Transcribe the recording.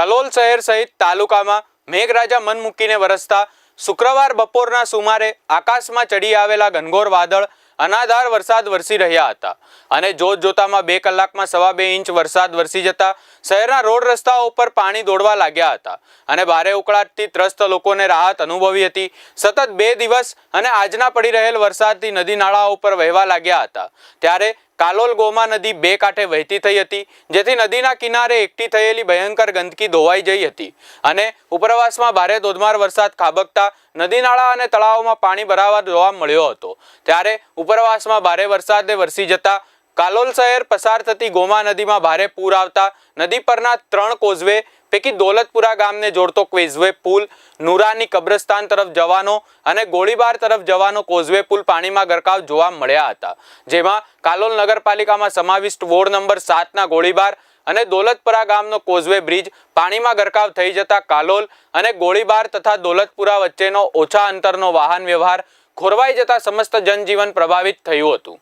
કલોલ શહેર સહિત તાલુકામાં મેઘરાજા મન મૂકીને વરસતા શુક્રવાર બપોરના સુમારે આકાશમાં ચડી આવેલા ઘનઘોર વાદળ અનાધાર વરસાદ વરસી રહ્યા હતા અને જોત જોતામાં બે કલાકમાં સવા બે ઇંચ વરસાદ વરસી જતા શહેરના રોડ રસ્તાઓ ઉપર પાણી દોડવા લાગ્યા હતા અને ભારે ઉકળાટથી ત્રસ્ત લોકોને રાહત અનુભવી હતી. સતત બે દિવસ અને આજના પડી રહેલ વરસાદથી નદી નાળાઓ ઉપર વહેવા લાગ્યા હતા. ત્યારે કાલોલ ગોમા નદી બે કાંઠે વહેતી થઈ હતી, જેથી નદીના કિનારે એકઠી થયેલી ભયંકર ગંદકી ધોવાઈ જઈ હતી. અને ઉપરવાસમાં ભારે ધોધમાર વરસાદ ખાબકતા નદી નાળા અને તળાવોમાં પાણી ભરાવા જોવા મળ્યો હતો. ત્યારે ઉપરવાસમાં ભારે વરસાદે વરસી જતા કાલોલ શહેર પસાર થતી ગોમા નદીમાં ભારે પૂર આવતા નદી પરના ત્રણ કોઝવે પૈકી દોલતપુરા ગામને જોડતો કોઝવે પુલ, નુરાની કબ્રસ્તાન તરફ જવાનો અને ગોળીબાર તરફ જવાનો કોઝવે પુલ પાણીમાં ગરકાવ જોવા મળ્યા હતા. જેમાં કાલોલ નગરપાલિકામાં સમાવિષ્ટ વોર્ડ નંબર સાતના ગોળીબાર અને દોલતપુરા ગામનો કોઝવે બ્રિજ પાણીમાં ગરકાવ થઈ જતા કાલોલ અને ગોળીબાર તથા દોલતપુરા વચ્ચેનો ઓછા અંતરનો વાહન વ્યવહાર ખોરવાઈ જતા સમસ્ત જનજીવન પ્રભાવિત થયું હતું.